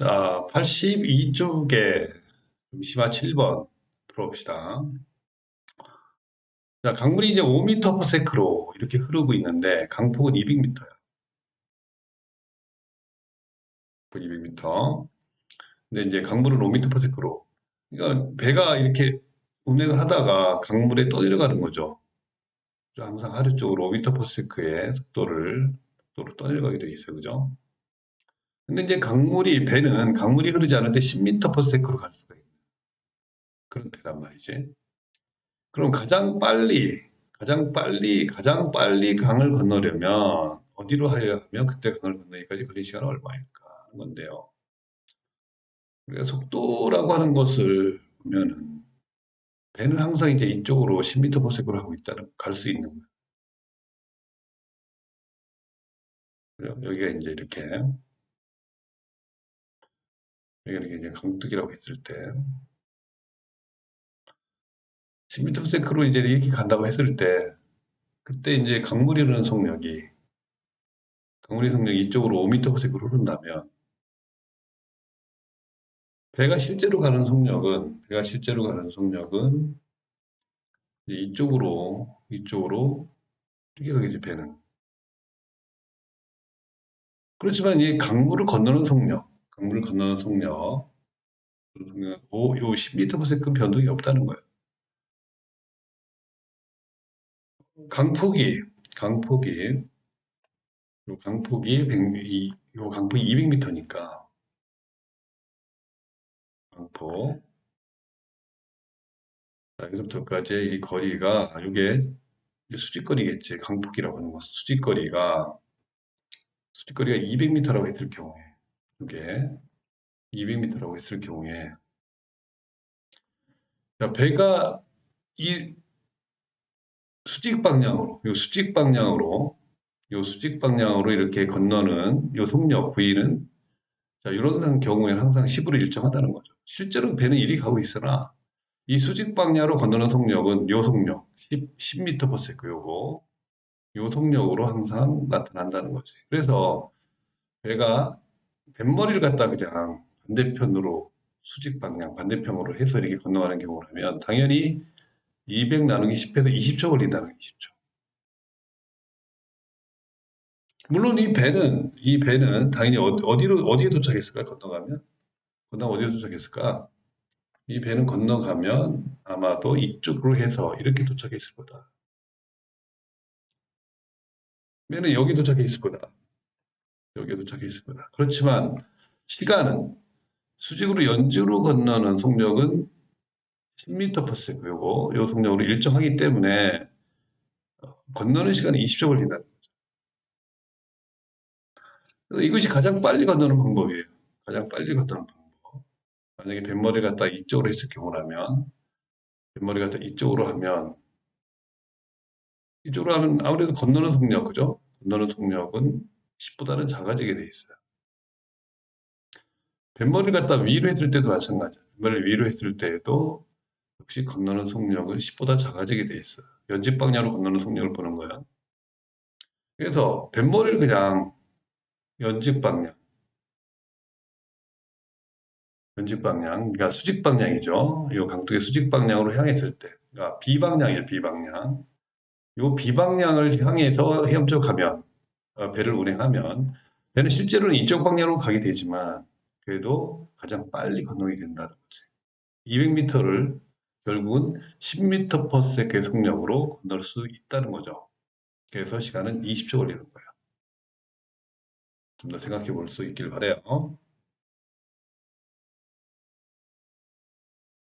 자, 82쪽에 심화 7번 풀어봅시다. 자, 강물이 이제 5m/s로 이렇게 흐르고 있는데 강폭은 200m야. 200m. 근데 이제 강물은 5m/s로. 그러니까 배가 이렇게 운행을 하다가 강물에 떠내려가는 거죠. 항상 하루 쪽으로 5m/s의 속도를 속도로 떠내려가게 돼 있어요. 그죠? 근데 이제 강물이 배는 강물이 흐르지 않을 때 10m/s로 갈 수가 있는 그런 배란 말이지. 그럼 가장 빨리 가장 빨리 가장 빨리 강을 건너려면 어디로 하여 하면 그때 강을 건너기까지 걸린 시간은 얼마일까 하는 건데요. 우리가 속도라고 하는 것을 보면은 배는 항상 이제 이쪽으로 10m/s로 하고 있다는 갈 수 있는 거예요. 여기가 이제 이렇게 여기가 이제 강둑이라고 했을 때. 10m/s로 이제 이렇게 간다고 했을 때 그때 이제 강물이 흐르는 속력이 강물의 속력이 이쪽으로 5m/s로 흐른다면 배가 실제로 가는 속력은 배가 실제로 가는 속력은 이쪽으로 이쪽으로 이렇게 가겠지 배는. 그렇지만 이 강물을 건너는 속력 강물을 건너는 속력 오, 요 10m/s 변동이 없다는 거예요. 강폭이 강폭이 요 강폭이 100, 요 강폭이 200m니까. 강폭 자, 여기서부터까지 이 거리가 이게 수직거리겠지. 강폭이라고 하는 것은 수직거리가 수직거리가 200m라고 했을 경우에 이게 200m라고 했을 경우에 자, 배가 이 수직 방향으로, 요 수직 방향으로, 요 수직 방향으로 이렇게 건너는 요 속력 V는 자, 이런 경우에는 항상 10으로 일정하다는 거죠. 실제로 배는 이리 가고 있으나 이 수직 방향으로 건너는 속력은 요 속력 10, 10m/s 요거 요 속력으로 항상 나타난다는 거지. 그래서 배가 뱃머리를 갖다 그냥 반대편으로 수직 방향 반대편으로 해서 이렇게 건너가는 경우라면 당연히 200 나누기 10해서 20초 걸린다는 20초. 물론 이 배는 이 배는 당연히 어디로 어디에 도착했을까 건너가면 건너 어디에 도착했을까? 이 배는 건너가면 아마도 이쪽으로 해서 이렇게 도착했을 거다. 배는 여기 도착했을 거다. 여기에 도착했을 거다. 그렇지만 시간은 수직으로 연주로 건너는 속력은 10m/s 요거 요 속력으로 일정하기 때문에 어, 건너는 시간이 20초 걸린다는 거죠. 이것이 가장 빨리 건너는 방법이에요. 가장 빨리 건너는 방법. 만약에 뱃머리 갖다 이쪽으로 했을 경우라면 뱃머리 갖다 이쪽으로 하면 이쪽으로 하면 아무래도 건너는 속력 그죠? 건너는 속력은 10보다는 작아지게 돼 있어요. 뱃머리를 갖다 위로 했을 때도 마찬가지예요. 뱃머리를 위로 했을 때에도 역시 건너는 속력은 10보다 작아지게 돼 있어요. 연집 방향으로 건너는 속력을 보는 거야. 그래서 뱃머리를 그냥 연집 방향, 연집 방향, 그러니까 수직 방향이죠. 이 강둑의 수직 방향으로 향했을 때, 그러니까 비방향이에요, 비방향. 이 비방향을 향해서 헤엄쳐 가면, 어, 배를 운행하면, 배는 실제로는 이쪽 방향으로 가게 되지만, 그래도 가장 빨리 건너게 된다는 거지. 200m를 결국은 10m/s의 속력으로 건널 수 있다는 거죠. 그래서 시간은 20초 걸리는 거예요. 좀 더 생각해 볼 수 있길 바래요.